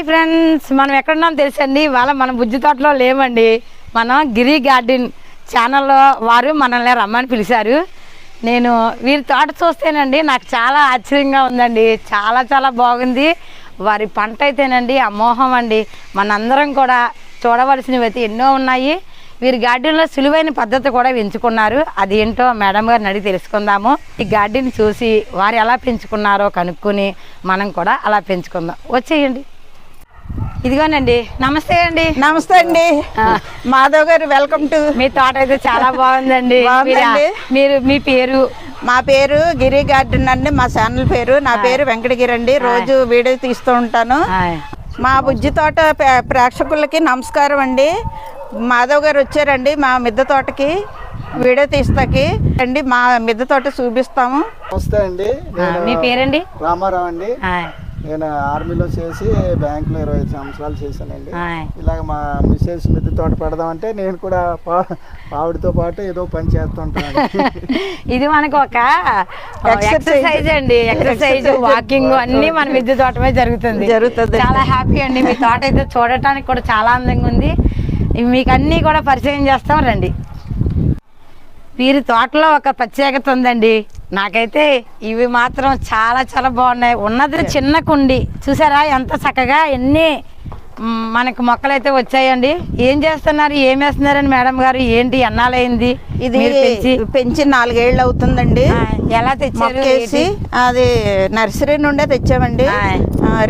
Hi friends మనం ఎక్కడున్నాం తెలుసండి? వాళ్ళ మన బుజ్జి తోటలో లేమండి మనం గిరి గార్డెన్ ఛానల్లో వారు మనల్ని రమ్మని పిలిచారు. నేను వీరి తోట చూస్తేనండి నాకు చాలా ఆశ్చర్యంగా ఉందండి. చాలా చాలా బాగుంది. వారి పంట అయితేనండి అమోహం అండి. మనందరం కూడా చూడవలసినవి అయితే ఎన్నో ఉన్నాయి. వీరి గార్డెన్లో సులువైన పద్ధతి కూడా ఎంచుకున్నారు. అది ఏంటో మేడం గారిని అడిగి తెలుసుకుందాము. ఈ గార్డెన్ చూసి వారు ఎలా పెంచుకున్నారో కనుక్కొని మనం కూడా అలా పెంచుకుందాం. వచ్చేయండి. ఇదిగోనండి నమస్తే అండి. నమస్తే అండి. మాధవ్ గారు వెల్కమ్ టు మీ తోట అయితే చాలా బాగుందండి. మీరా- మీ పేరు? మా పేరు గిరి గార్డెన్ అండి మా ఛానల్ పేరు. నా పేరు వెంకటగిరి అండి. రోజు వీడియో తీస్తూ ఉంటాను. మా బుజ్జి తోట ప్రే- ప్రేక్షకులకి నమస్కారం అండి. మాధవ్ గారు వచ్చారండి మా మిద్దె తోటకి వీడియో తీస్తాకి. అండి మా మిద్దె తోట చూపిస్తాము. నమస్తే అండి. మీ పేరండి? రామారావు అండి. నేను ఆర్మీలో చేసి బ్యాంకులో ఇరవై ఐదు సంవత్సరాలు చేశానండి. ఇలాగ మా మిస్సెస్ మిద్దె తోట పెడదామంటే నేను కూడా పా- ఆవిడతో పాటు ఏదో పని చేస్తుంటాను ఇది మనకు ఒక. ఎక్సర్సైజ్ అండి. ఎక్సర్సైజ్ వాకింగ్ అన్ని మన మిద్దె తోటమే జరుగుతుంది. జరుగుతుంది. చాలా హ్యాపీ అండి. మీ తోట అయితే చూడటానికి కూడా చాలా అందంగా ఉంది. మీకు అన్ని కూడా పరిచయం చేస్తాం. రండి. వీరి తోటలో ఒక ప్రత్యేకత ఉందండి. నాకైతే ఇవి మాత్రం చాలా చాలా బాగున్నాయి. ఉన్నది చిన్న కుండి. చూసారా ఎంత చక్కగా ఎన్ని మనకు మొక్కలు అయితే వచ్చాయండి. ఏం చేస్తున్నారు? ఏం వేస్తున్నారని మేడం గారు? ఏంటి? ఎన్నాలైంది ఇది పెంచి నాలుగేళ్ళు అవుతుందండి. ఎలా తెచ్చారు మొక్కేసి అది నర్సరీ నుండే తెచ్చామండి.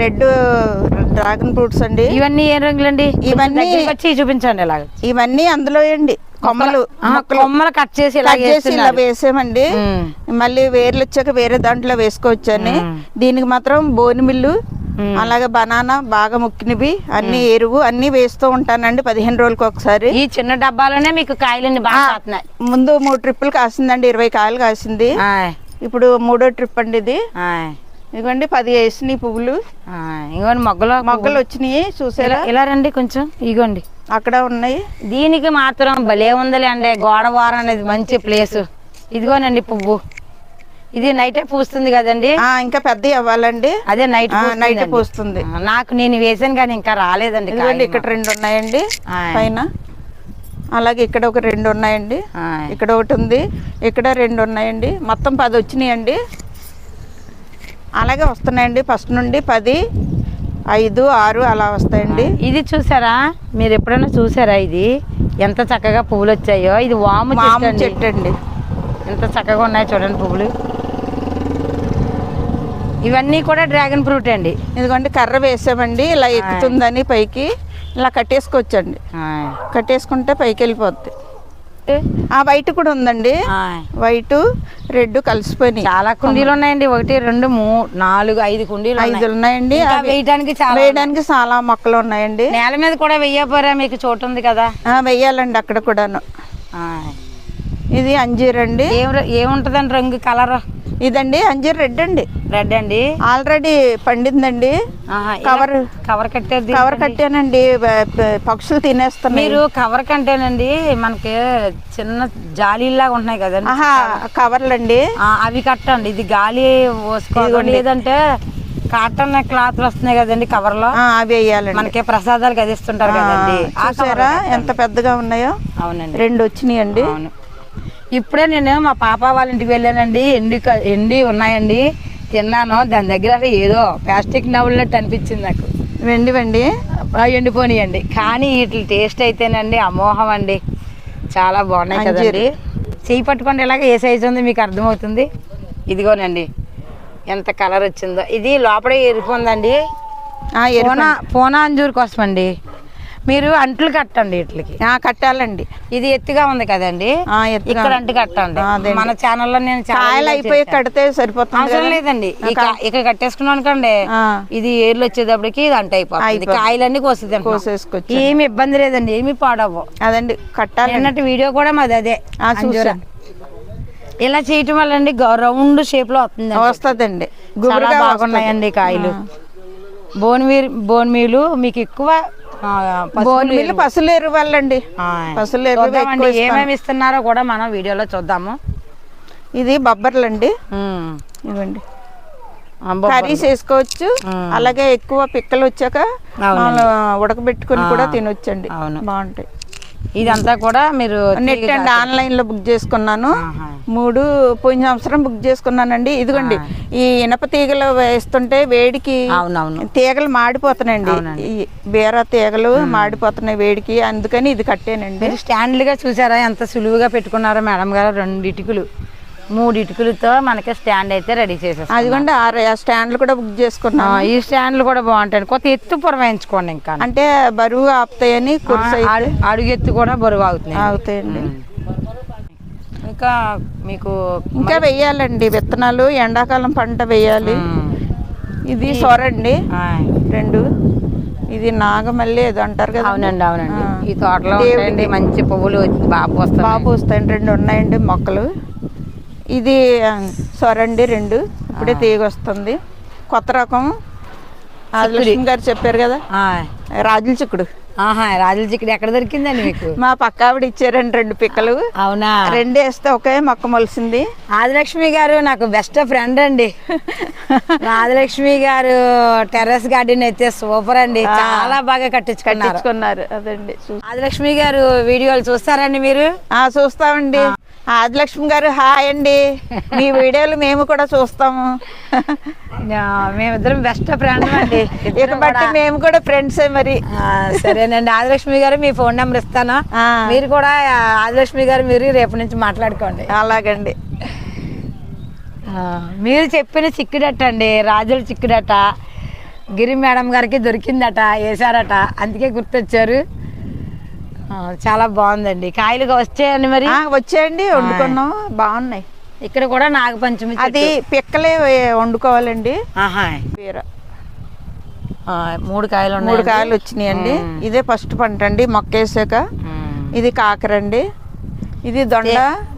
రెడ్ డ్రాగన్ ఫ్రూట్స్ అండి. ఇవన్నీ ఏ రంగులండి? ఇవన్నీ- వచ్చి చూపించండి ఇలాగ. ఇవన్నీ అందులో అండి కొమ్మలు. కొమ్మలు కట్ చేసి కట్ చేసి ఇలా వేసామండి. మళ్ళీ వేర్లు వచ్చాక వేరే దాంట్లో వేసుకోవచ్చని. దీనికి మాత్రం బోని మిల్లు. అలాగే బనానా బాగా ముక్కినవి అన్ని ఎరువు అన్ని వేస్తూ ఉంటానండి పదిహేను రోజులకు ఒకసారి. ఈ చిన్న డబ్బాలోనే మీకు కాయలన్నీ బాగా ముందు మూడు ట్రిప్పులు కాసిందండి ఇరవై కాయలు కాసింది. ఇప్పుడు మూడో ట్రిప్ అండి ఇది. ఇదిగోండి పది వేసినాయి పువ్వులు. ఇగోండి మొగ్గలు మొగ్గలు వచ్చినాయి చూసారా? ఇలా- రండి కొంచెం? ఇగోండి అక్కడ ఉన్నాయి. దీనికి మాత్రం భలే ఉందిలే అండి గోడవారం అనేది మంచి ప్లేస్ ఇదిగోనండి పువ్వు. ఇది నైటే పూస్తుంది కదండి? ఇంకా పెద్ద అవ్వాలండి అదే నైట్ నైట్. పూస్తుంది నాకు నేను వేసాను కానీ ఇంకా రాలేదండి ఇదిగోండి. ఇక్కడ రెండు ఉన్నాయండి. పైన. అలాగే ఇక్కడ ఒక రెండు ఉన్నాయండి. ఇక్కడ ఒకటి ఉంది ఇక్కడ రెండు ఉన్నాయండి. మొత్తం పది వచ్చినాయండి. అలాగే వస్తున్నాయండి. ఫస్ట్ నుండి పది ఐదు ఆరు అలా వస్తాయండి. ఇది చూసారా? మీరు ఎప్పుడైనా చూసారా ఇది? ఎంత చక్కగా పువ్వులు వచ్చాయో. ఇది వాము చెట్టు అండి. చెట్టు అండి. ఎంత చక్కగా ఉన్నాయి చూడండి పువ్వులు. ఇవన్నీ కూడా డ్రాగన్ ఫ్రూట్ అండి. ఇదిగోండి కర్ర వేసామండి. ఇలా ఎక్కుతుందని పైకి ఇలా కట్టేసుకోవచ్చండి. కట్టేసుకుంటే పైకి వెళ్ళిపోద్ది. ఆ వైట్ కూడా ఉందండి. వైట్ రెడ్ కలిసిపోయినాయి. చాలా కుండీలు ఉన్నాయండి. ఒకటి రెండు మూడు నాలుగు ఐదు కుండీలు ఐదు ఉన్నాయి. ఉన్నాయండి. వేయడానికి చాలా వేయడానికి చాలా మొక్కలు ఉన్నాయండి. నేల మీద కూడా వెయ్యపోరా మీకు చోటు ఉంది కదా. వెయ్యాలండి అక్కడ కూడాను. ఇది అంజీర్ అండి ఏముంటదండి రంగు కలర్? ఇదండి అంజీర్ రెడ్ అండి. రెడ్ అండి. ఆల్రెడీ పండిందండి. కవర్ కవర్ కట్టేది కవర్ కట్టానండి. పక్షులు తినేస్తున్నాయి. మీరు కవర్ కంటేనండి మనకి చిన్న జాలీలాగా ఉంటున్నాయి కదండి. ఆహా కవర్లండి. ఆ, అవి కట్టండి. ఇది గాలి పోసుకోవాలి లేదంటే కాటన్ క్లాత్ వస్తున్నాయి కదండి కవర్లో అవి వేయాలండి. మనకి ప్రసాదాలు గదిస్తుంటారు కదండి. ఎంత పెద్దగా ఉన్నాయో? అవునండి. రెండు వచ్చినాయండి. అవును. ఇప్పుడే నేను మా పాప వాళ్ళ ఇంటికి వెళ్ళానండి. ఎండి ఎండి ఉన్నాయండి. తిన్నాను. దాని దగ్గర ఏదో ప్లాస్టిక్ నవ్వులట్టు అనిపించింది నాకు. వెండి వెండి? ఆ, ఎండిపోనియండి. కానీ వీటి టేస్ట్ అయితేనండి అమోహం అండి చాలా బాగున్నాయి కదండి. చెయ్యి పట్టుకోండి. ఇలాగ ఏ సైజు ఉంది మీకు అర్థమవుతుంది. ఇదిగోనండి. ఎంత కలర్ వచ్చిందో. ఇది లోపల ఎరిపోందండి పోనా పోనా అంజూరు కోసం అండి మీరు అంట్లు కట్టండి వీటికి ఆ, కట్టాలండి ఇది ఎత్తుగా ఉంది కదండి ఇక్కడ అంటు కట్టండి. మన ఛానల్లో నేను కాయలు అయిపోయి. కడితే సరిపోతుంది అవసరం. లేదండి ఇక ఇక్కడ కట్టేసుకున్నాం అనుకోండి. ఇది ఏర్లు వచ్చేటప్పటికి ఇది అంట అయిపోతుంది. కాయలన్నీ కోసి కోసేసుకోవచ్చు. ఏమి ఇబ్బంది లేదండి ఏమి పాడవు అదండి కట్టాలి నిన్నటి వీడియో కూడా మాది అదే. చూసాను. ఇలా చేయటం వల్ల అండి రౌండ్ షేప్లో వస్తుంది వస్తుందండి బాగున్నాయండి కాయలు బోన్ బోన్ మీలు మీకు ఎక్కువ మిల్లు పసులు ఎరువాలండి. పసులు ఎరువు. ఏమేమి ఇస్తున్నారో కూడా మనం వీడియోలో చూద్దాము. ఇది బొబ్బర్లండి. ఇవ్వండి. కర్రీస్ వేసుకోవచ్చు. అలాగే ఎక్కువ పిక్కలు వచ్చాక ఉడకబెట్టుకుని కూడా తినొచ్చండి. అవును. బాగుంటాయి. ఇదంతా కూడా మీరు నెట్ అండి ఆన్లైన్లో బుక్ చేసుకున్నాను. మూడు పోయిన సంవత్సరం బుక్ చేసుకున్నానండి. ఇదిగోండి ఈ ఇనప తీగలు వేస్తుంటే వేడికి తీగలు మాడిపోతున్నాయండి. బీర తీగలు మాడిపోతున్నాయి వేడికి. అందుకని ఇది కట్టానండి. స్టాండ్లుగా చూసారా? ఎంత సులువుగా పెట్టుకున్నారో మేడం గారు రెండు ఇటుకలు మూడు ఇటుకలతో మనకి స్టాండ్ అయితే రెడీ చేసేస్తాం అదిగోండి ఆ స్టాండ్లు కూడా బుక్ చేసుకున్నాను ఈ స్టాండ్లు కూడా బాగుంటాయి. కొత్త ఎత్తు పురమాయించుకోండి ఇంకా. అంటే బరువు ఆపుతాయని అడుగు ఎత్తు కూడా బరువు అవుతున్నాయి ఆగుతాయండి. ఇంకా మీకు ఇంకా వెయ్యాలండి విత్తనాలు ఎండాకాలం పంట వేయాలి. మ్మ్. ఇది సొరండి. రెండు. ఇది నాగమల్లి ఏదో అంటారు కదా. అవునండి అవునండి. ఈ తోటలో మంచి పువ్వులు బాగా వస్తాయి బాబు వస్తాయండి రెండు ఉన్నాయండి మొక్కలు. ఇది సొరండి రెండు. ఇప్పుడే తీగ వస్తుంది కొత్త రకం. ఆదిలక్ష్మి గారు చెప్పారు కదా? రాజుల చిక్కుడు. ఆహా రాజుల చిక్కడి ఎక్కడ దొరికిందండి మీకు? మా పక్క ఆవిడ ఇచ్చారండి రెండు పిక్కలు. అవునా? రెండు వేస్తే ఒకే మొక్క మొలిసింది. ఆదిలక్ష్మి గారు నాకు బెస్ట్ ఫ్రెండ్ అండి. ఆదిలక్ష్మి గారు టెర్రస్ గార్డెన్ అయితే సూపర్ అండి. చాలా బాగా కట్టించుకున్నారు. కట్టించుకున్నారు అదండి. ఆదిలక్ష్మి గారు వీడియోలు చూస్తారండి మీరు? ఆ చూస్తామండి. ఆదిలక్ష్మి గారు హాయ్ అండి. మీ వీడియోలు మేము కూడా చూస్తాము. మేమిద్దరం బెస్ట్ ఫ్రెండ్ అండి. ఇక బట్టి మేము కూడా ఫ్రెండ్సే మరి. సరేనండి. ఆదిలక్ష్మి గారు మీ ఫోన్ నెంబర్ ఇస్తాను. మీరు కూడా ఆదిలక్ష్మి గారు మీరు రేపు నుంచి మాట్లాడుకోండి. అలాగండి. మీరు చెప్పిన చిక్కుడట అండి రాజుల చిక్కుడట గిరి మేడం గారికి దొరికిందట వేసారట అందుకే గుర్తొచ్చారు. చాలా బాగుందండి. కాయలుగా వచ్చాయండి మరి? వచ్చేయండి వండుకున్నాం. బాగున్నాయి. ఇక్కడ కూడా నాగపంచమి. అది పిక్కలే వండుకోవాలండి. మూడు కాయలు మూడు కాయలు వచ్చినాయండి. ఇదే ఫస్ట్ పంట అండి మొక్క వేసాక. ఇది కాకరండి. ఇది దొండ?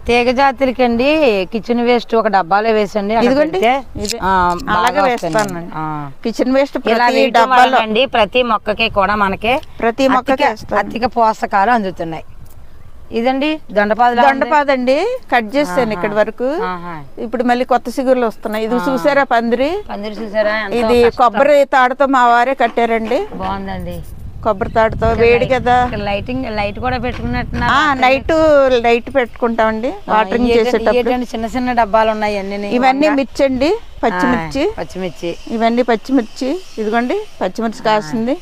తీగ జాతులకండి కిచెన్ వేస్ట్ ఒక డబ్బాలో వేసండి అలాగే. వేస్తానండి. కిచెన్ వేస్ట్ ప్రతి డబ్బాలో. వల్లనండి ప్రతి మొక్కకి కూడా మనకి ప్రతి మొక్కకి అధిక- పోషకాలు అందుతున్నాయి. ఇదండి దొండపాదు దొండపాదండి కట్ చేస్తాను ఇక్కడి వరకు. ఇప్పుడు మళ్ళీ కొత్త సిగురులు వస్తున్నాయి. ఇది చూసారా పందిరి? పందిరి చూసారా? ఇది. కొబ్బరి తాడుతో మా వారే కట్టారండి. బాగుందండి. కొబ్బరి తాడుతో వేడి కదా. లైటింగ్ లైట్ కూడా పెట్టుకున్నట్టున్నారు నైట్ లైట్ పెట్టుకుంటామండి. వాటరింగ్ చేసేటప్పుడు. చిన్న చిన్న డబ్బాలు ఉన్నాయి అన్ని ఇవన్నీ మిర్చి అండి పచ్చిమిర్చి. పచ్చిమిర్చి. ఇవన్నీ పచ్చిమిర్చి. ఇదిగోండి పచ్చిమిర్చి కాసింది.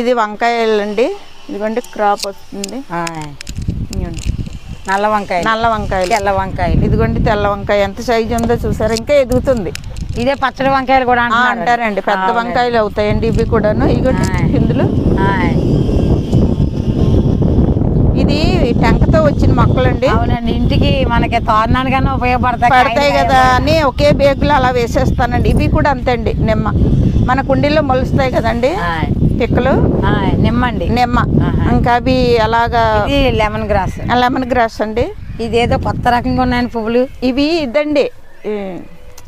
ఇది వంకాయలు అండి ఇదిగోండి క్రాప్ వస్తుంది. నల్ల వంకాయ నల్ల వంకాయలు. తెల్ల వంకాయలు. ఇదిగోండి తెల్ల వంకాయ. ఎంత సైజు ఉందో చూసారా? ఇంకా ఎదుగుతుంది. ఇదే పచ్చడి వంకాయలు కూడా అంటారండి. పెద్ద వంకాయలు అవుతాయండి ఇవి కూడాను. పిందులు ఆయ్. ఇది టెంకతో వచ్చిన మొక్కలండి. అవునండి. ఇంటికి మనకి తోరణానికన్నా ఉపయోగపడతాయి పడతాయి కదా అని ఒకే బేగులో అలా వేసేస్తానండి. ఇవి కూడా అంతే అండి. నిమ్మ. మన కుండీలో మొలుస్తాయి కదండి. పిక్కలు. ఆయ్, నిమ్మండి. నిమ్మ. ఇంకా అవి అలాగా లెమన్ గ్రాస్. లెమన్ గ్రాస్ అండి. ఇదేదో కొత్త రకంగా ఉన్నాయని పువ్వులు. ఇవి ఇదండి.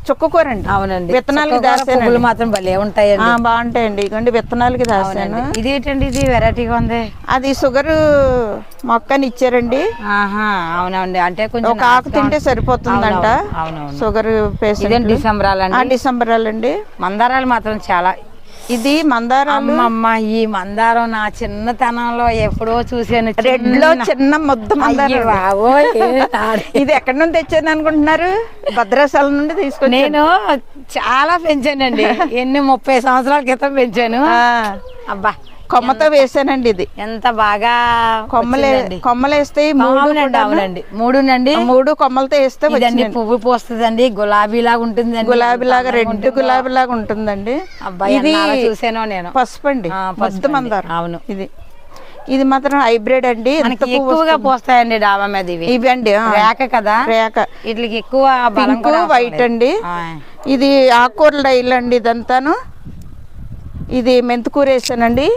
ఈ చుక్కకూర అండి అవునండి విత్తనాలకి. పువ్వులు మాత్రం భలే ఉంటాయండి. బాగుంటాయండి. ఇదిగోండి విత్తనాలకి దాసాను అవునండి. ఇదేంటండి ఇది వెరైటీగా ఉంది. అది షుగర్ మొక్కని ఇచ్చారండి. ఆహా అవునండి అంటే కొంచెం ఒక ఆకు తింటే సరిపోతుందంట. షుగర్ ఇదేం పేషెంట్ డిసెంబరాలండి? డిసెంబరాలండి. మందారాలు మాత్రం చాలా ఇది మందారాలు? అమ్మమ్మ ఈ మందారం నా చిన్నతనంలో ఎప్పుడో చూసాను రెడ్లో చిన్న ముద్ద మందారం. ఇది ఎక్కడి నుండి తెచ్చాను అనుకుంటున్నారు? భద్రాచలం నుండి తీసుకొచ్చి నేను చాలా పెంచానండి. ఎన్ని ముప్పై సంవత్సరాల క్రితం పెంచాను. అబ్బా కొమ్మతో వేసానండి ఇది. ఎంత బాగా కొమ్మలే. కొమ్మలేస్తే అవునండి. మూడునండి. మూడు కొమ్మలతో వేస్తే పువ్వు పోస్తుందండి. గులాబీ లాగా ఉంటుందండి. గులాబీ లాగా రెడ్ ఉంటుందో. గులాబీ లాగా ఉంటుందండి. అబ్బాయి ఇది చూసానో నేను. పసుపు అండి పసుపు. మందారం. అవును. ఇది. ఇది మాత్రం హైబ్రిడ్ అండి. ఎక్కువగా. పోస్తాయండి డాబా మీద ఇవి. ఇవి అండి రేక కదా? రేక వీటికి ఎక్కువ పింక్ వైట్. అండి. ఇది ఆకుకూరల డైల్ అండి ఇదంతాను. ఇది మెంతికూర వేసానండి.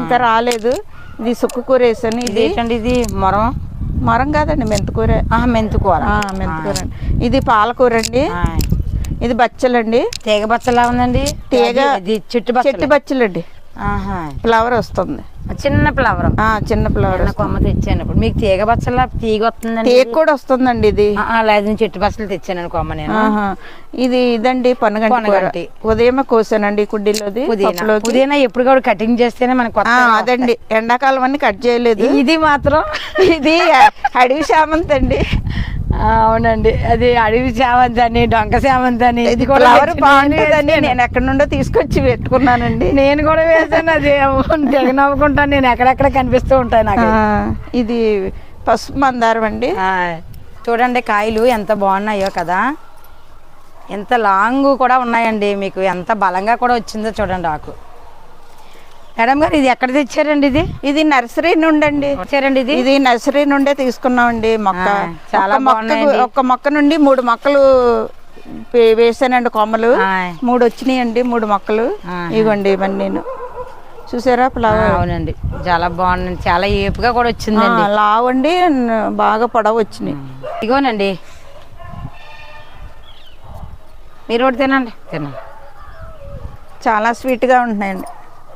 ఇంకా రాలేదు. ఇది సుక్కకూర వేసాను. ఇది ఏంటండి ఇది? మొరం? మరం కాదండి మెంతికూర మెంతికూర మెంతికూర అండి ఇది పాలకూర అండి. ఇది బచ్చలండి. తీగ బచ్చలా ఉందండి? తీగ చెట్టు చెట్టు బచ్చలు. బచ్చలండి. ఫ్లవర్ వస్తుంది. చిన్న ఫ్లవర్. ఆ, చిన్న ఫ్లవర్ కొమ్మ తెచ్చాను ఇప్పుడు మీకు తీగ బచ్చల తీగ వస్తుందండి టేక్ కూడా వస్తుందండి ఇది. ఆ, ఆ, లేదు నేను చెట్టు బచ్చలు తెచ్చాను కొమ్మ నేను. ఇది ఇదండి పనగంటి. ఉదయమే కోసానండి పప్పులోకి. పుదీనా. ఎప్పుడు కూడా కటింగ్ చేస్తేనే మనకు అదండి. ఎండాకాలం అన్ని కట్ చేయలేదు. ఇది మాత్రం ఇది అడవి శామంతి అండి ఆ, అవునండి. అది అడవి చామంతి అని డొంక చామంతి అని ఇది కూడా బాగుంటుందని నేను ఎక్కడి నుండో తీసుకొచ్చి పెట్టుకున్నానండి. నేను కూడా వేసాను అది తెగ నవ్వుకుంటాను నేను ఎక్కడెక్కడ కనిపిస్తూ ఉంటాయి నాకు. ఇది పసుపు మందారం అండి. చూడండి కాయలు ఎంత బాగున్నాయో కదా. ఎంత లాంగ్ కూడా ఉన్నాయండి మీకు. ఎంత బలంగా కూడా వచ్చిందో చూడండి ఆకు. మేడం గారు ఇది ఎక్కడ తెచ్చారండి ఇది? ఇది నర్సరీ నుండి అండి తెచ్చారండి ఇది? ఇది నర్సరీ నుండే తీసుకున్నామండి. మొక్క. చాలా బాగున్నాయండి. ఒక్క మొక్క నుండి మూడు మొక్కలు వేసానండి కొమ్మలు. మూడు వచ్చినాయండి మూడు మొక్కలు. ఇవ్వండి ఇవన్నీ నేను. చూసారా? ఫ్లవర్ అవునండి. చాలా బాగుంది చాలా ఏపుగా కూడా వచ్చిందండి. లావు అండి న- బాగా పొడవు వచ్చినాయి. ఇగోనండి మీరు ఒకటి తినండి. తినండి చాలా స్వీట్గా ఉంటున్నాయండి.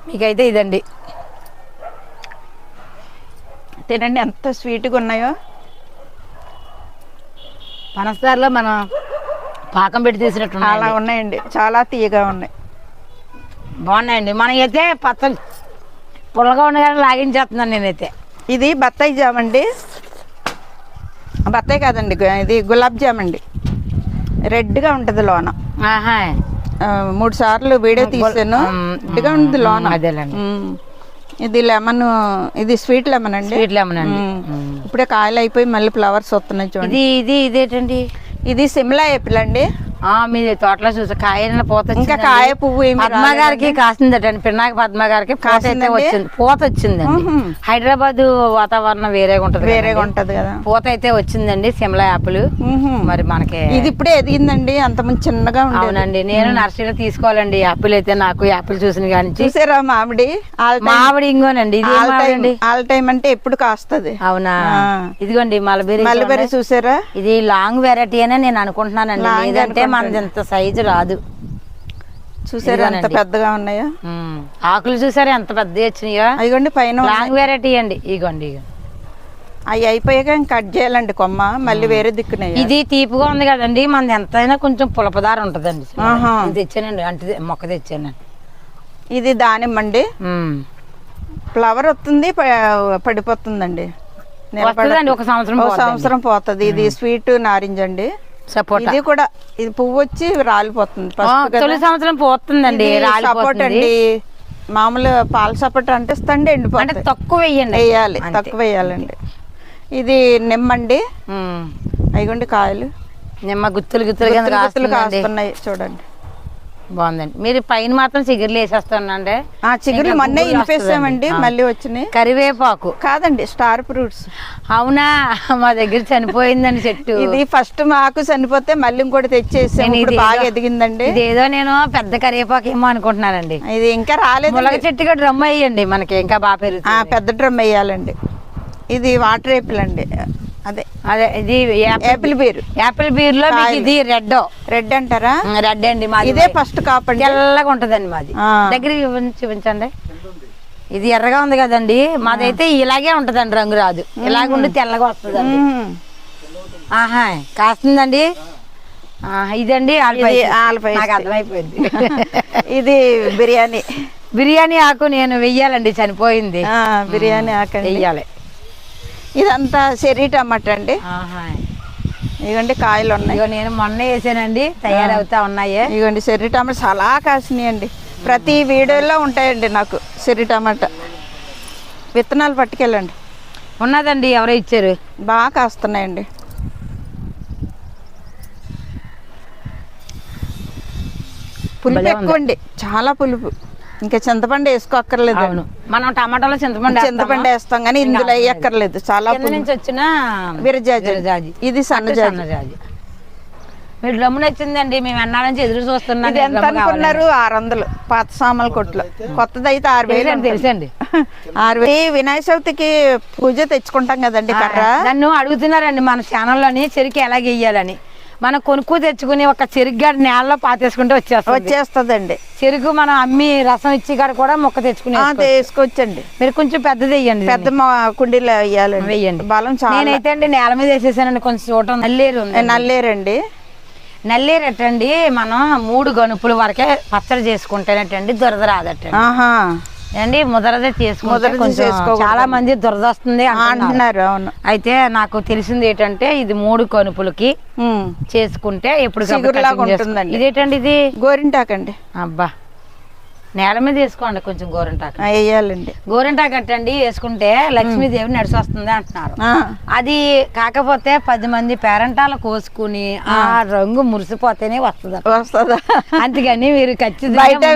మీకైతే ఇదండి. తినండి ఎంత స్వీట్గా ఉన్నాయో. పనస్తారులో మనం పాకం పెట్టి తీసినట్టు అలా ఉన్నాయండి. చాలా తీయగా ఉన్నాయి. బాగున్నాయండి. మనం అయితే పచ్చలు పుల్లగా ఉండగానే లాగించేస్తున్నాను నేనైతే. ఇది బత్తాయి జామ్ అండి బత్తాయి కాదండి ఇది గులాబ్ జామ్ అండి రెడ్గా ఉంటుంది లోన. ఆహా. మూడు సార్లు వీడియో తీసాను రెడ్గా ఉంటుంది లోన. అదేలేండి. ఇది లెమన్ ఇది స్వీట్ లెమన్ అండి? స్వీట్ లెమన్ అండి. ఇప్పుడే కాయలు అయిపోయి మళ్ళీ ఫ్లవర్స్ వస్తున్నాయి చూడండి. ఇది ఇది ఇదేంటండి? ఇది సిమ్లా ఏపిల్ అండి మీ తోటలో చూసా కాయన పూత ఇంకా. కాయ పువ్వు పద్మ గారికి కాసిందటండి. పిన్నాక పద్మ గారికి పూత అయితే? వచ్చింది. పూత వచ్చిందండి. హైదరాబాద్ వాతావరణం వేరేగా ఉంటది వేరేగా. ఉంటది కదా. పూత అయితే వచ్చిందండి సిమ్లా యాపిల్. మరి మనకి ఇది ఇప్పుడే ఎదిగిందండి. అంతమంది చిన్నగా ఉండేది. అవునండి. నేను నర్సరీలో తీసుకోవాలండి. యాపిల్ అయితే నాకు యాపిల్ చూసిన కాడి నుంచి. చూసారా మామిడి? మామిడి ఇంగోనండి. ఇది ఆల్ టైమ్ అంటే ఎప్పుడు కాస్తది. అవునా. ఇదిగోండి మలబెరీ మల్లబెర్రీ చూసారా? ఇది లాంగ్ వెరైటీ అనే నేను అనుకుంటున్నానండి. లేదంటే మనది ఇంత సైజు రాదు. చూసారా ఎంత. పెద్దగా ఉన్నాయో. ఆకులు చూసారా? ఎంత పెద్దవి వచ్చినాయో? అదిగోండి పైన లాంగ్ వెరైటీ అండి. ఇగోండి ఇగో. అవి అయిపోయాక ఇంకా కట్ చేయాలండి కొమ్మ. మళ్ళీ వేరే దిక్కునే. ఇది తీపిగా ఉంది కదండి. మనది ఎంతైనా కొంచెం పులపదార ఉంటదండి. ఇది తెచ్చానండి. అంటే మొక్క తెచ్చాను ఇది దానిమ్మ అండి. ఫ్లవర్ వస్తుంది పడిపోతుందండి. ఒక సంవత్సరం. సంవత్సరం పోతుంది. ఇది స్వీట్ నారింజ అండి సపోటా. ఇది కూడా ఇది పువ్వు వచ్చి రాలిపోతుంది. తొలి సంవత్సరం పోతుందండి సపోర్ట్ అండి మామూలు పాల సపోర్ట్ అంటే ఎండిపోతుంది తక్కువ వేయండి. వేయాలి. తక్కువ వేయాలండి. ఇది నిమ్మండి. అయిగోండి కాయలు. నిమ్మ గుత్తులు గుత్తులు గుత్తులు కాస్తున్నాయి చూడండి. బాగుందండి. మీరు పైన మాత్రం చిగురులు వేసేస్తానండి. ఆ చిగురు మొన్నే వస్తుందండి. మళ్ళీ వచ్చినాయి. కరివేపాకు. కాదండి స్టార్ ఫ్రూట్స్. అవునా? మా దగ్గర చనిపోయిందండి చెట్టు. ఇది ఫస్ట్ మాకు చనిపోతే మళ్ళీ ఇంకోటి తెచ్చేసాం నేను ఇప్పుడు ఇది బాగా ఎదిగిందండి. ఇదేదో నేను పెద్ద కరివేపాకు ఏమో అనుకుంటున్నానండి. ఇది ఇంకా రాలేదు. ములగ చెట్టుగా డ్రమ్ అయ్యండి మనకి ఇంకా బాగా పెరుగుతుంది. పెద్ద డ్రమ్ వేయాలండి ఇది వాటర్ ఏపిల్ అండి అదే. అదే ఇది యాపిల్ బీర్. యాపిల్ బీర్లో ఇది రెడ్. రెడ్ అంటారా? రెడ్ అండి మాది ఇదే ఫస్ట్ కాపండి తెల్లగా ఉంటదండి మాది. ఆ. దగ్గర చూపించండి. ఇది ఎర్రగా ఉంది కదండి. మాదైతే ఇలాగే ఉంటదండి రంగు రాదు. ఇలాగ ఉండి తెల్లగా వస్తుందండి. మ్మ్. ఆహా కాస్తుందండి. ఇదండి నాకు అర్థమైపోయింది. ఇది బిర్యానీ. బిర్యానీ ఆకు నేను వెయ్యాలండి చనిపోయింది. బిర్యానీ ఆకండి వెయ్యాలి. ఇదంతా చెర్రీ టమాటా అండి. ఇదిగోండి కాయలు ఉన్నాయి. నేను మొన్న వేసానండి. తయారవుతా ఉన్నాయి. ఇదిగోండి చెర్రీ టమాటా చాలా కాసినాయి అండి. ప్రతి వీడియోలో ఉంటాయండి నాకు చెర్రీ టమాటా. విత్తనాలు పట్టుకెళ్ళండి. ఉన్నదండి ఎవరో ఇచ్చారు. బాగా కాస్తున్నాయండి. పులుపు భలే ఉంది. ఎక్కువ అండి చాలా పులుపు. ఇంకా చింతపండు వేసుకోక్కర్లేదు అవును. మనం టమాటాలో చింతపండు చింతపండు వేస్తాం కానీ ఇందులో వేయక్కర్లేదు. చాలా నుంచి వచ్చిన విరజాజి. విరజాజి. ఇది సన్నజాజి. మీరు డ్రమ్ము నచ్చిందండి మేము ఎన్నాళ్ళ నుంచి ఎదురు చూస్తున్నాం. ఎంత అనుకున్నారు? ఆరు వందలు పాత సామాన్ల కొట్లు. కొత్తది అయితే ఆరు వేలు తెలుసండి తెలుసండి. ఆరు వేలు. వినాయక చవితికి పూజ తెచ్చుకుంటాం కదండి కర్ర? నన్ను అడుగుతున్నారండి మన ఛానల్లోని చెరికి ఎలా గెయ్యాలని మనం కొనుక్కు తెచ్చుకుని ఒక చెరుగ్గాడ నేలలో పాతేసుకుంటే వచ్చేస్తుంది. వచ్చేస్తుందండి. చెరుకు మనం అమ్మి రసం ఇచ్చి కాడ కూడా మొక్క తెచ్చుకుని ఆ, తీసుకొచ్చండి మీరు కొంచెం పెద్దది వేయండి పెద్ద కుండీలో వేయాలండి. వేయండి. బలం చాలా. నేనైతే అండి నేల మీద వేసేసానండి కొంచెం చూడటం నల్లేరు నల్లేరండి. నల్లేరు ఎట్టండి మనం మూడు గనుపుల వరకే పచ్చడి చేసుకుంటేనటండి దురద రాదటండి. ఆహా. అండి ముదరదే చేసుకుంటే. చాలా మంది దురద వస్తుంది అంటున్నారు. అవును అయితే నాకు తెలిసింది ఏంటంటే ఇది మూడు కనుపులకి. చేసుకుంటే ఎప్పుడు. ఇదేంటండి ఇది గోరింటాకండి అబ్బా నేల మీద వేసుకోండి కొంచెం గోరింటాకు. వేయాలండి. గోరింటాకు కట్టండి వేసుకుంటే లక్ష్మీదేవి నడిచి వస్తుంది అంటున్నారు. అది కాకపోతే పది మంది పేరంటాలు కోసుకుని ఆ రంగు మురిసిపోతేనే వస్తుంది వస్తుందా? అందుకని మీరు ఖచ్చితంగా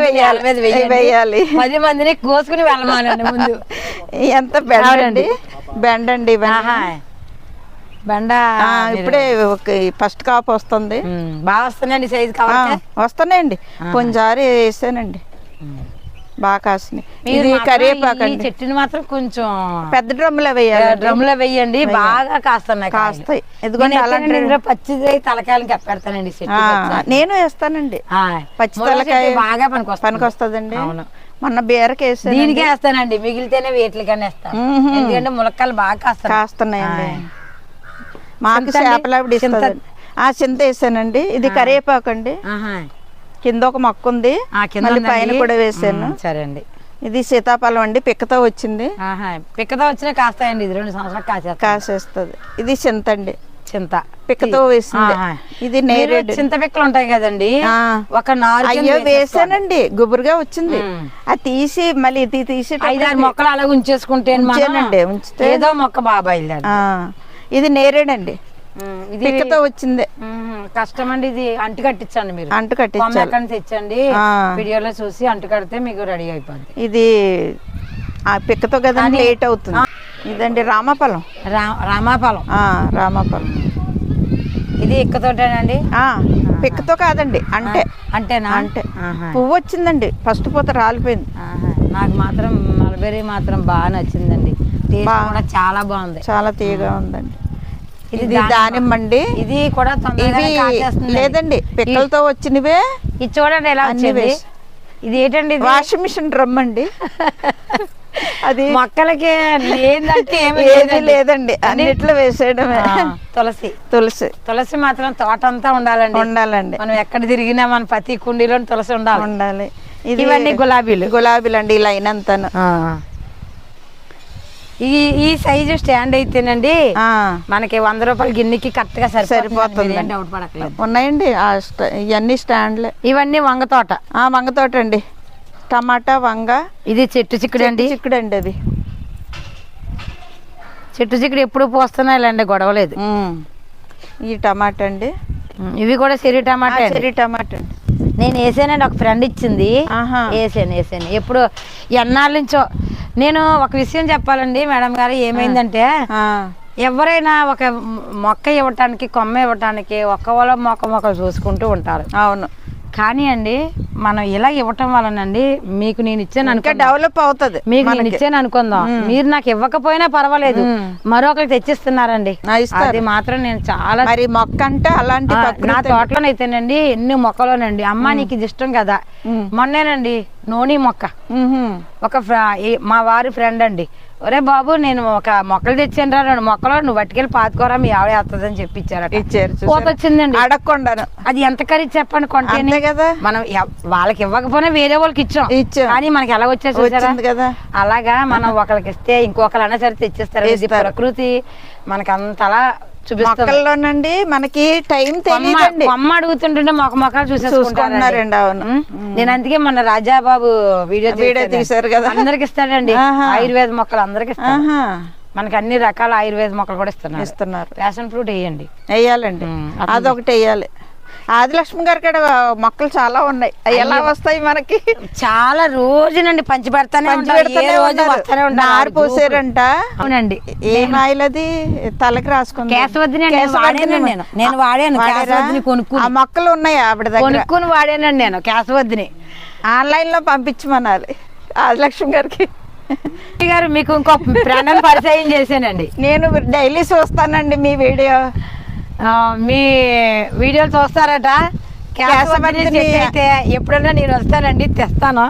వేయాలి. పది మందిని కోసుకుని వెళ్ళమానండి ముందు. ఎంత బెండండి? బెండండి. బండ ఇప్పుడే ఒక ఫస్ట్ కాపు వస్తుంది. బాగా వస్తున్నాయండి సైజు కావాలి వస్తున్నాయండి. కొంచెంసారి వేసానండి. బాగా ఇది ఈ కరివేపాకండి చెట్టుని మాత్రం కొంచెం పెద్ద డ్రమ్ములో వేయాలి డ్రమ్లో వెయ్యండి బాగా కాస్తున్నాయి. కాస్తాయి. అలాంటి ఇందులో పచ్చిది తలకాయలు కప్పెడతానండి చెట్టు ఆ, నేను వేస్తానండి. పచ్చి తలకాయ బాగా పనికి పనికి వస్తుందండి అవును. మొన్న బీరకి వేసాను దీనికే వేస్తానండి. మిగిలితేనే వేట్లకన్నా వేస్తాను. ఎందుకంటే ములక్కాయలు బాగా కాస్తాయి కాస్తున్నాయండి. ఆయ్. మాకు ఇస్తుందండి. ఆ చింత వేసానండి. ఇది కరివేపాకు అండి. కింద ఒక మొక్క ఉంది. పైన కూడా వేసాను సరే అండి. ఇది సీతాఫలం అండి. పిక్కతో వచ్చింది. పిక్కతో వచ్చినా కాస్తాయండి. ఇది రెండు సంవత్సరాలు కాసేస్తాయి. కాసేస్తుంది. ఇది చింత అండి. చింత. పిక్కతో వేసింది. ఇది నేరేడు చింత పిక్కలు ఉంటాయి కదండి. ఒక కింద అయ్యో. వేసానండి. గుబురుగా వచ్చింది. అది తీసి మళ్ళీ ఇది తీసి ఐదారు మొక్కలు అలా ఉంచేసుకుంటే ఉంచానండి, ఉంచితే- ఏదో మొక్క ఆ, ఇది నేరేడండి పిక్కతో వచ్చింది. కష్టం అండి ఇది. అంటు కట్టించండి మీరు. అంటు నుంచి తెచ్చండి. వీడియోలో చూసి అంటు కడితే మీకు రెడీ అయిపోద్ది. ఇది ఆ పిక్కతో కదండి లేట్ అవుతుంది. ఇదండి రామఫలం. రా రామాఫలం. ఆ, రామఫలం. ఇది ఇక్కతోటేనండి? ఆ, పిక్కతో కాదండి అంటే. అంటేనా? అంటే. పువ్వు వచ్చిందండి ఫస్ట్ పూత రాలిపోయింది. నాకు మాత్రం మల్బెరీ మాత్రం బాగా నచ్చిందండి. కూడా చాలా బాగుంది. చాలా తీయగా ఉందండి. ఇది దానిమ్మ. అండి ఇది కూడా ఇవి. లేదండి పిక్కలతో వచ్చినవే. ఇది చూడండి ఎలా వచ్చింది. ఇది ఏంటండి ఇది? వాషింగ్ మిషన్ డ్రమ్ అండి. అది మొక్కలకి ఏందంటే ఏది లేదండి. అన్నిట్లో వేసేయడమే. తులసి. తులసి. తులసి మాత్రం తోట అంతా ఉండాలండి. ఉండాలండి. మనం ఎక్కడ తిరిగినా మన ప్రతి కుండీలో తులసి ఉండాలి. ఉండాలి. ఇవన్నీ గులాబీలు. గులాబీలు అండి ఈ లైన్ అంతాను. ఈ ఈ సైజు స్టాండ్ అయితేనండి మనకి వంద రూపాయల గిన్నెకి కరెక్ట్గా సరిపోతుంది. ఉన్నాయండి ఇవన్నీ స్టాండ్లే. ఇవన్నీ వంగ తోట. ఆ వంగతోట అండి. టమాటా వంగ. ఇది చెట్టు చిక్కుడు అండి. చిక్కుడు అండి అది. చెట్టు చిక్కుడు ఎప్పుడు పోస్తున్నాయిలేండి గొడవలేదు. ఈ టమాటా అండి. ఇవి కూడా సిరి టమాటా. చెరి టమాటా అండి. నేను వేసానండి ఒక ఫ్రెండ్ ఇచ్చింది. ఆహా. వేసాను వేసాను. ఎప్పుడు ఎన్నాళ్ళ నుంచో నేను ఒక విషయం చెప్పాలండి మేడం గారు ఏమైందంటే ఎవరైనా ఒక మొక్క ఇవ్వటానికి కొమ్మ ఇవ్వటానికి ఒక్క వాళ్ళ మొక్క మొక్కలు చూసుకుంటూ ఉంటారు. అవును. కానీ అండి మనం ఇలా ఇవ్వటం వలనండి మీకు నేను ఇచ్చాను అనుకో డెవలప్ అవుతుంది మీకు నేను ఇచ్చాను అనుకుందాం. మీరు నాకు ఇవ్వకపోయినా పర్వాలేదు. మరొకరికి తెచ్చిస్తున్నారండి. అది మాత్రం నేను చాలా మరి మొక్క అంటే అలాంటి నా తోటలోనైతేనండి ఎన్ని మొక్కలోనండి. అమ్మ నీకు ఇది ఇష్టం కదా. మొన్నేనండి నోని మొక్క. ఒక మా వారి ఫ్రెండ్ అండి. ఒరే బాబు నేను ఒక మొక్కలు తెచ్చాను రా రెండు మొక్కలు నువ్వు పట్టుకెళ్ళి పాతుకోరా మీ ఆవిడ వేస్తుందని చెప్పి ఇచ్చారట ఇచ్చారు? వచ్చిందండి అడగకుండాను. అది ఎంత ఖరీదు చెప్పండి కొంటే కదా. మనం వాళ్ళకి ఇవ్వకపోయినా వేరే వాళ్ళకి ఇచ్చాం. ఇచ్చాం. కానీ మనకి ఎలా వచ్చేసి కదా. అలాగా మనం ఒకరికి ఇస్తే ఇంకొకరు అన్నా సరే తెచ్చిస్తారు. ప్రకృతి మనకి అంతలా చూపిస్తుంది మొక్కల్లోనండి మనకి టైం తెలియదండి కొమ్మ అడుగుతుంటుంటే మొక్క మొక్కలు చూసేసుకుంటారండి. చూసుకుంటున్నారండి అవును? నేను అందుకే మొన్న రాజాబాబు వీడియో వీడియో తీశారు కదా. అందరికి ఇస్తాడండి. ఆయుర్వేద మొక్కలు అందరికి మనకి అన్ని రకాల ఆయుర్వేద మొక్కలు కూడా ఇస్తున్నారు. ఇస్తున్నారు. ప్యాషన్ ఫ్రూట్ వేయండి. వేయాలండి. అదొకటి వేయాలి. ఆదిలక్ష్మి గారి కాడ మొక్కలు చాలా ఉన్నాయి. అవి ఎలా వస్తాయి మనకి? చాలా రోజునండి పంచి పెడతానే. నారు పోసారంట. అవునండి. ఏ ఆయిల్ అది తలకి అండి, నేను వాడాను. ఆ మొక్కలు ఉన్నాయి ఆవిడ కొనుక్కుని వాడానండి నేను కేశవద్దిని ఆన్లైన్లో పంపించమనాలి ఆదిలక్ష్మి గారికి. గారు మీకు ఇంకో ప్రాణం పరిచయం చేశానండి. నేను డైలీ చూస్తానండి మీ వీడియో. మీ వీడియోలు చూస్తారట. కేశవర్ధని చెట్టు అయితే ఎప్పుడైనా నేను వస్తానండి తెస్తాను.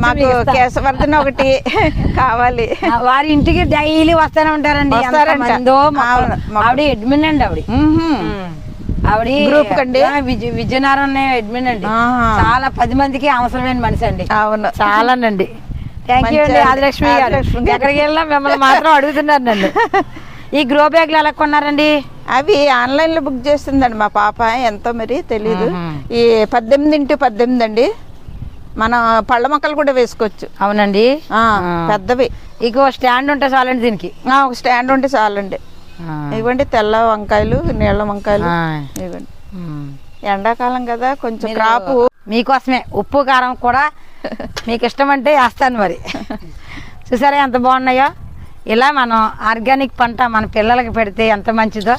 మాకు. కేశవర్ధన ఒకటి కావాలి. వారి ఇంటికి డైలీ వస్తూనే ఉంటారండి. ఆవిడ అడ్మిన్ అండి ఆవిడ. ఆవిడ గ్రూప్ కండి? ఆ, విజయ విజయనగరం అడ్మిన్ అండి. చాలా పది మందికి అవసరమైన మనిషి అండి. అవును. చాలానండి. థ్యాంక్ యూ అండి ఆదిలక్ష్మి గారు. ఎక్కడికి వెళ్ళినా మిమ్మల్ని మాత్రం అడుగుతున్నారు నన్ను. ఈ గ్రో బ్యాగ్లు ఎలా కొన్నారండి? అవి ఆన్లైన్లో బుక్ చేసిందండి మా పాప ఎంతో మరి తెలీదు. ఈ పద్దెనిమిది ఇంటూ పద్దెనిమిది అండి. మన పళ్ళ మొక్కలు కూడా వేసుకోవచ్చు. అవునండి. పెద్దవి. ఇగో స్టాండ్ ఉంటే చాలండి దీనికి. ఒక స్టాండ్ ఉంటే చాలండి. ఇవ్వండి తెల్ల వంకాయలు నీళ్ళ వంకాయలు. ఇవ్వండి. ఎండాకాలం కదా కొంచెం క్రాపు. మీకోసమే ఉప్పు కారం కూడా మీకు ఇష్టం అంటే వేస్తాను మరి. చూసారా ఎంత బాగున్నాయో? ఇలా మనం ఆర్గానిక్ పంట మన పిల్లలకి పెడితే ఎంత మంచిదో?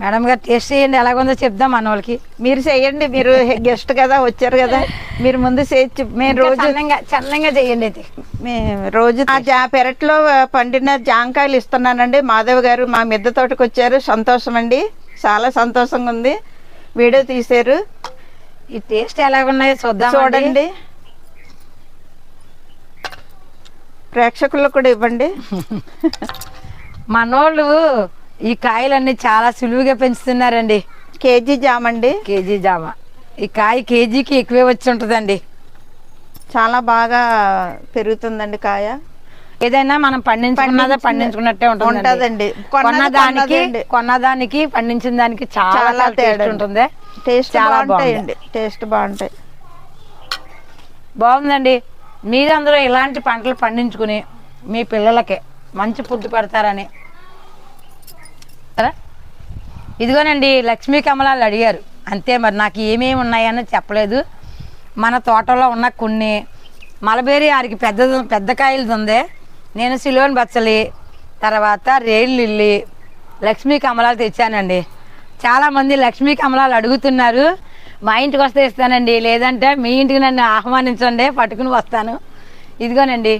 మేడం గారు టేస్ట్ చేయండి ఎలాగుందో చెప్దాం మన వాళ్ళకి. మీరు చెయ్యండి మీరు గెస్ట్ కదా వచ్చారు కదా. మీరు ముందు చేయొచ్చు మేము రోజు సన్నంగా చేయండి అయితే. మేము రోజు ఆ జా పెరట్లో పండిన జాంకాయలు ఇస్తున్నానండి. మాధవ్ గారు మా మిద్దె తోటకు వచ్చారు. సంతోషం అండి. చాలా సంతోషంగా ఉంది. వీడియో తీశారు. ఈ టేస్ట్ ఎలాగున్నాయో చూద్దాం చూడండి. ప్రేక్షకులకు కూడా ఇవ్వండి. మనోళ్ళు ఈ కాయలన్నీ చాలా సులువుగా పెంచుతున్నారండి. కేజీ జామ అండి. కేజీ జామ. ఈ కాయ కేజీకి ఎక్కువే వచ్చి ఉంటుందండి. చాలా బాగా పెరుగుతుందండి కాయ. ఏదైనా మనం పండించుకున్నదే పండించుకున్నట్టే ఉంటుంది ఉంటదండి. కొన్న కొన్నది దానికి కొన్నదండి. కొన్న దానికి పండించిన దానికి చాలా టేస్ట్ తేడా ఉంటుంది. టేస్ట్ చాలా బాగుంటాయండి. టేస్ట్ బాగుంటాయి. బాగుందండి. మీరందరూ ఇలాంటి పంటలు పండించుకుని మీ పిల్లలకి మంచి ఫుడ్ పెడతారని. ఇదిగోనండి లక్ష్మీ కమలాలు అడిగారు. అంతే మరి నాకు ఏమేమి ఉన్నాయని చెప్పలేదు. మన తోటలో ఉన్న కొన్ని మలబేరి ఆరికి పెద్ద పెద్ద కాయలు ఉంది. నేను సిలోన్ బచ్చలి తర్వాత రేళ్ళు ఇల్లి లక్ష్మీ కమలాలు తెచ్చానండి. చాలామంది లక్ష్మీ కమలాలు అడుగుతున్నారు. మా ఇంటికి వస్తే ఇస్తానండి. లేదంటే మీ ఇంటికి నన్ను ఆహ్వానించండి పట్టుకుని వస్తాను. ఇదిగోనండి.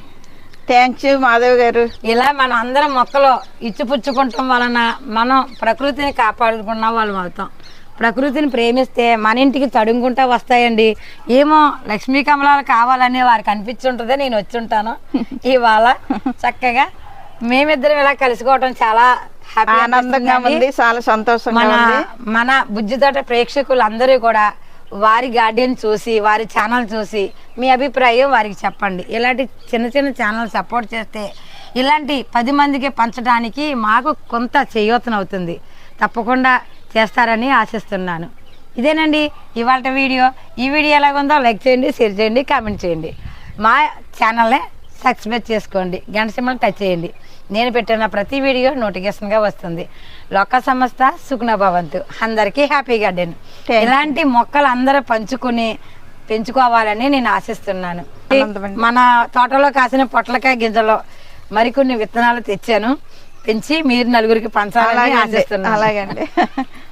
థ్యాంక్స్ యూ మాధవ్ గారు. ఇలా మనం అందరం మొక్కలు ఇచ్చిపుచ్చుకుంటాం వలన మనం ప్రకృతిని కాపాడుకున్న వాళ్ళం అవుతాం. ప్రకృతిని ప్రేమిస్తే మన ఇంటికి తడుముకుంటా వస్తాయండి. ఏమో లక్ష్మీ కమలాలు కావాలని వారికి అనిపించుంటుందే నేను వచ్చి ఉంటాను ఇవాళ చక్కగా మేమిద్దరం ఇలా కలుసుకోవటం చాలా ఆనందంగా ఉంది చాలా సంతోషంగా మన బుజ్జితోట ప్రేక్షకులందరూ కూడా వారి గార్డెన్ చూసి వారి ఛానల్ చూసి మీ అభిప్రాయం వారికి చెప్పండి. ఇలాంటి చిన్న చిన్న ఛానల్ సపోర్ట్ చేస్తే ఇలాంటి పది మందికి పంచడానికి మాకు కొంత చేయూతనవుతుంది తప్పకుండా చేస్తారని ఆశిస్తున్నాను. ఇదేనండి ఇవాళ వీడియో. ఈ వీడియో ఎలాగుందో లైక్ చేయండి షేర్ చేయండి కామెంట్ చేయండి. మా ఛానల్ని సబ్స్క్రైబ్ చేసుకోండి. గంట సింబల్ టచ్ చేయండి. నేను పెట్టిన ప్రతి వీడియో నోటిఫికేషన్గా వస్తుంది. లోక సంస్థ సుఖ్న భవంతు. అందరికీ హ్యాపీ గార్డెన్. ఇలాంటి మొక్కలు అందరూ పంచుకుని పెంచుకోవాలని నేను ఆశిస్తున్నాను. మన తోటలో కాసిన పొట్లకాయ గింజలు మరికొన్ని విత్తనాలు తెచ్చాను. పెంచి మీరు నలుగురికి పంచాలని అలాగే ఆశిస్తున్నాను. అలాగండి.